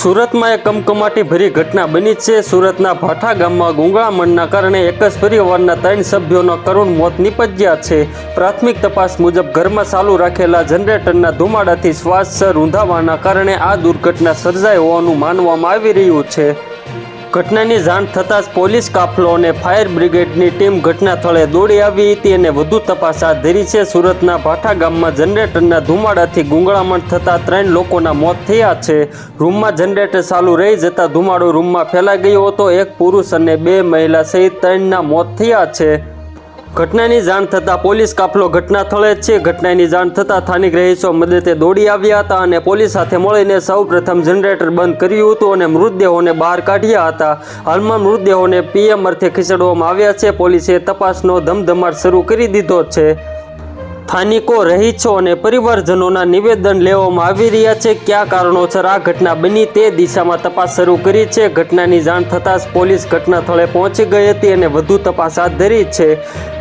સુરતમાં એક કમકમાટી ભરી ઘટના બની છે. સુરતના ભાઠા ગામમાં ગુંગળામણના કારણે એક જ પરિવારના ત્રણ સભ્યોના કરુણ મોત નિપજ્યા છે. પ્રાથમિક તપાસ મુજબ ઘરમાં ચાલુ રાખેલા જનરેટરના ધુમાડાથી શ્વાસ રૂંધાવાના કારણે આ દુર્ઘટના સર્જાઈ હોવાનું માનવામાં આવી રહ્યું છે. ઘટનાની જાણ થતાં જ પોલીસ કાફલો અને ફાયર બ્રિગેડની ટીમ ઘટના સ્થળે દોડી આવી હતી અને વધુ તપાસ હાથ ધરી છે. સુરતના ભાઠા ગામમાં જનરેટરના ધુમાડાથી ગુંગળામણ થતાં ત્રણ લોકોના મોત થયા છે. રૂમમાં જનરેટર ચાલુ રહી જતા ધુમાડો રૂમમાં ફેલાઈ ગયો હતો. એક પુરુષ અને બે મહિલા સહિત ત્રણના મોત થયા છે. ઘટનાની જાણ થતાં પોલીસ કાફલો ઘટના સ્થળે જ છે. ઘટનાની જાણ થતાં સ્થાનિક રહીશો મદદે દોડી આવ્યા હતા અને પોલીસ સાથે મળીને સૌ પ્રથમ જનરેટર બંધ કર્યું હતું અને મૃતદેહોને બહાર કાઢ્યા હતા. હાલમાં મૃતદેહોને પીએમ અર્થે ખસેડવામાં આવ્યા છે. પોલીસે તપાસનો ધમધમાટ શરૂ કરી દીધો છે. સ્થાનિકો રહીશો અને પરિવારજનોના નિવેદન લેવામાં આવી રહ્યા છે. કયા કારણોસર આ ઘટના બની તે દિશામાં તપાસ શરૂ કરી છે. ઘટનાની જાણ થતાં જ પોલીસ ઘટના સ્થળે પહોંચી ગઈ હતી અને વધુ તપાસ હાથ ધરી છે.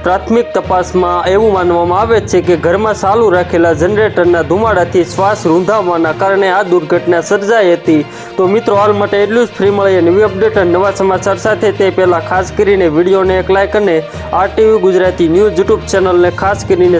પ્રાથમિક તપાસમાં એવું માનવામાં આવે છે કે ઘરમાં ચાલુ રાખેલા જનરેટરના ધુમાડાથી શ્વાસ રૂંધાવવાના કારણે આ દુર્ઘટના સર્જાઈ હતી. તો મિત્રો, હાલ માટે એટલું જ. ફ્રી મળીએ નવી અપડેટ અને નવા સમાચાર સાથે તે પહેલાં ખાસ કરીને વિડીયોને એક લાઇક અને આરટીવી ગુજરાતી ન્યૂઝ યુટ્યુબ ચેનલને ખાસ કરીને